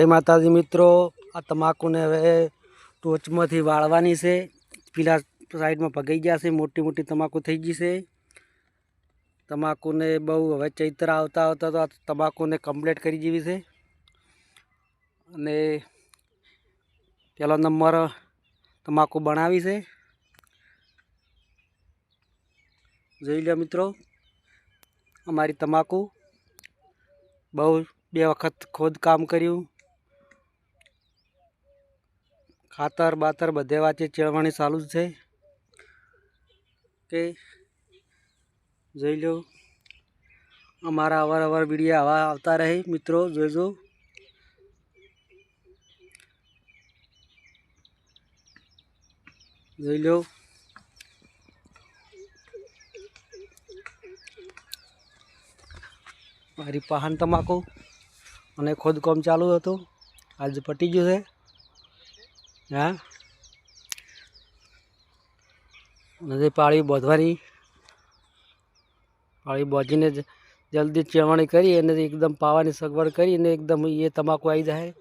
જય માતાજી મિત્રો, આ તમાકુને હવે ટોચમાંથી વાળવાની છે. પેલા સાઈડમાં ભગાઈ ગયા છે, મોટી મોટી તમાકુ થઈ ગઈ છે. તમાકુને બહુ હવે ચૈત્ર આવતા આવતા તો આ તમાકુને કમ્પ્લીટ કરી જેવી છે. અને પહેલો નંબર તમાકુ બનાવી છે. જોઈ લો મિત્રો, અમારી તમાકુ બહુ બે વખત ખોદકામ કર્યું. ખાતર બાતર બધે વાંચે, ચેળવણી ચાલુ જ છે. કે જોઈ લો. અમારા અવારનવાર વીડિયો આવા આવતા રહે. મિત્રો જોઈજો જોઈ લો. મારી પહાન તમાકુ અને ખોદકામ ચાલુ હતું. આજે પટી ગયું છે. હા? નથી પાળી બોધવાની પાળી બોધીને જલ્દી ચેવણી કરી અને એકદમ પાવાની સગવડ કરી અને એકદમ એ તમાકુ આવી જાય.